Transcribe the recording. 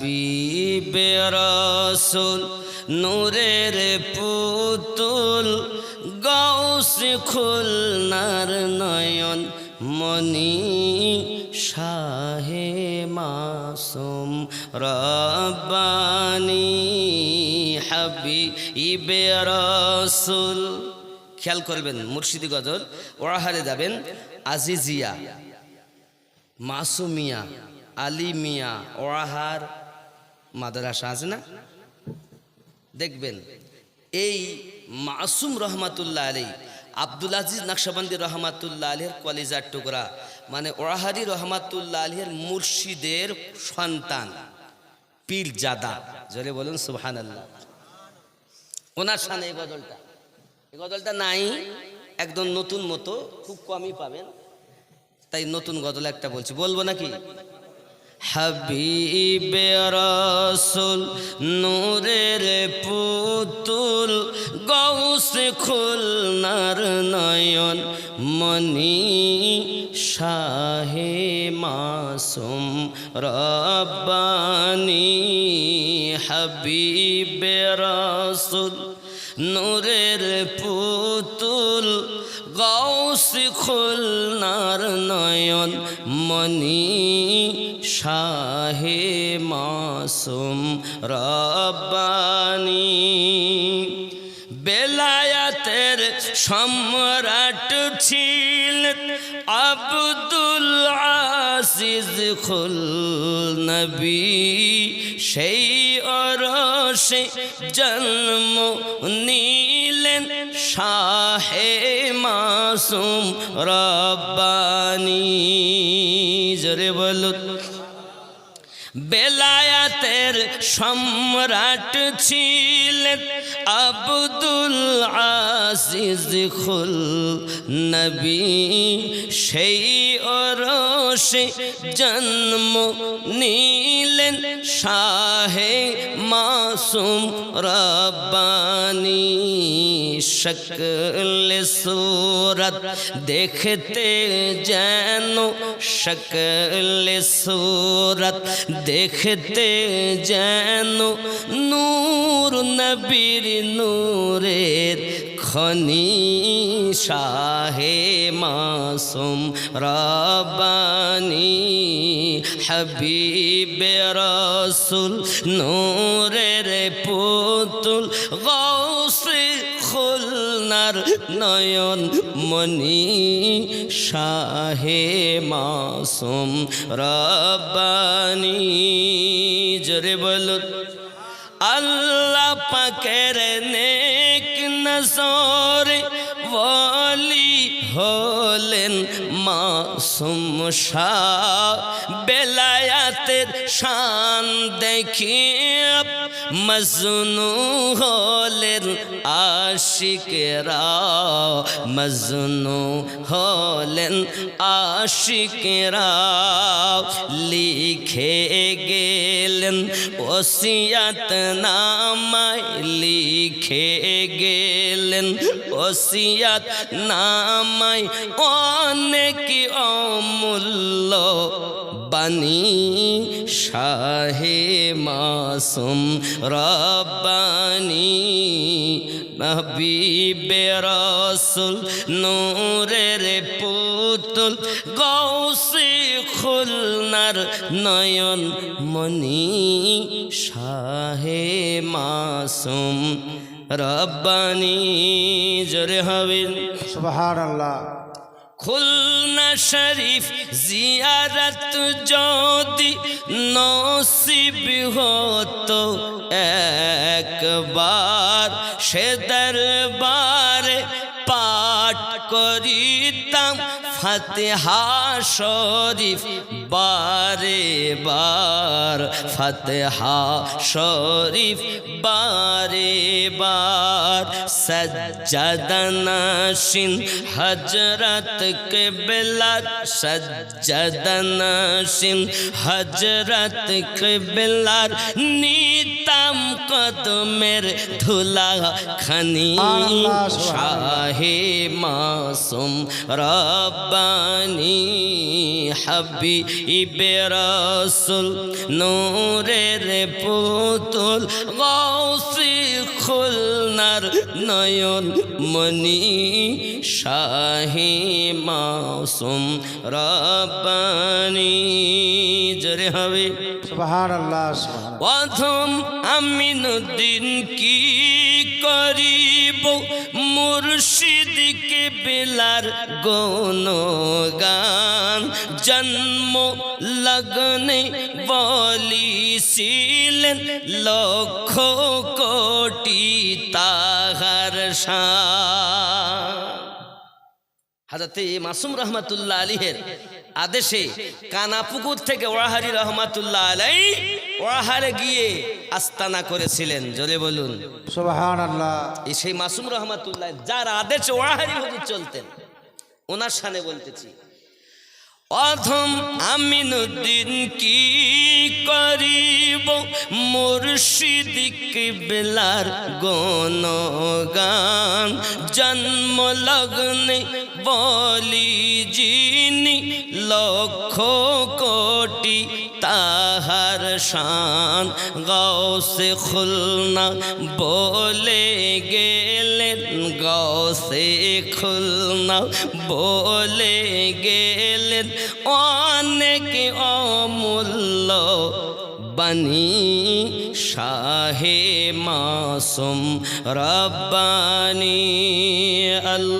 হাবিবে রসুল, নূরের পুতুল গৌস খুলনার নয়ন মনি শাহে মাসুম, রব্বানি হাবিবে রসুল। খেয়াল করবেন, মুর্শিদি গজল ওরাহারে যাবেন, আজিজিয়া, মাসুমিয়া আলিমিয়া ওরাহার মাদ্রাসা আছে না? দেখবেন, এই মাসুম রহমাতুল্লাহ আলী, আব্দুল আজিজ নকশবন্দি রহমাতুল্লাহ আলীর কলিজার টুকরা মানে ওরাহারি রহমাতুল্লাহ আলীর মুর্শিদের সন্তান, পীর জাদা। জোরে বলুন সুবহান আল্লাহ ওনার সামনে এই গজলটা। এই গজলটা নাই, একদম নতুন মতো, খুব কমই পাবেন। তাই নতুন গজল একটা বলছি। বলব নাকি? হাবিবে রসুল নূরের পুতুল গৌস খুলনার নয়ন মনি শাহে মাসুম রব্বানি। হাবিবে রসুল নূরের পুতুল গৌস খুলনার নয়ন মনি শাহে মাসুম রব্বানি। বেলায়াতের সম্রাট ছিলেন আব্দুল আসিজ খুল নবী সেই অরসে জন্ম নিলেন শাহে মাসুম রব্বানি। জোরে বলুন বেলায়াতের সম্রাট ছিলেন আব্দুল আসিজ খুল নবী, সেই অরসে জন্ম নিলেন শাহে মাসুম রব্বানি। শকল সুরত দেখতে যেন, শকল সুরত দেখতে যেন, নূর নবীর নূরের খনি শাহে মাসুম রব্বানি হাবিবে রসুল নূরের পুতুল গৌসে খুলনার নয়ন মনি শাহে মাসুম রব্বানি। জোরে বলুন। আল্লাহ পাকের নেক নজর ওয়ালি হলেন মাসুম শাহ। বেলায়াতের শান দেখিয়ে মজনু হলেন আশিকেরা, মজনু হলেন আশিকেরা। লিখে গেলেন ওসিয়াত নামায়, লিখে গেলেন ওসিয়াত নামায়। অনেক অমূল্য বাণী শাহে মাসুম রব্বানি নবীবে রসুল নূরের পুতুল গৌসে খুলনার নয়ন মনি শাহে মাসুম রব্বানি জোরে হবেন সুবহান আল্লাহ খুলনা শরীফ জিয়ারত যদি নসিব হতো একবার সে দরবার করিতাম ফতেহা শরীফ বারে বার। ফতেহা শরীফ বারে বার। সজ্জদনাশিন হজরত কেবলার। সজ্জদনাশিন হজরত কেবলার নিতাম কদমের ধুলা খানি শাহে মাসুম রব্বানি হাবি ইবেরসুল নূরের পুতুল গৌসি খুলনার নয়ন মনি শাহি মাসুম রব্বানি। জোরে হবে। প্রথম আমিনুদ্দিন কি করিব? মুর্শিদকে বেলার গান জন্ম লগ্নে বলিছিলেন লক্ষ কোটি তাহার শান। হাজরতে মাসুম রহমাতুল্লাহ আলীহের আদেশে কানাপুকুর থেকে ওয়াহারি রহমাতুল্লাহ আলাই ওয়াহারে গিয়ে আস্তানা করেছিলেন। জোরে বলুন। এই সেই মাসুম রহমাতুল্লাহ যার আদেশে ওয়াহারি হুজুর চলতেন। ওনার সানে বলতেছি অধম আমিনুদ্দিন কি করিব? মুর্শিদ বেলার গান জন্ম লগ্নে বলি যিনি লক্ষ কোটি তাহার শান। গৌসে খুলনা বলে গেলেন গৌসে খুলনা বলে গেলেন। অনেক অমূল্য বানি শাহে মাসুম রব্বানি আল্লাহ।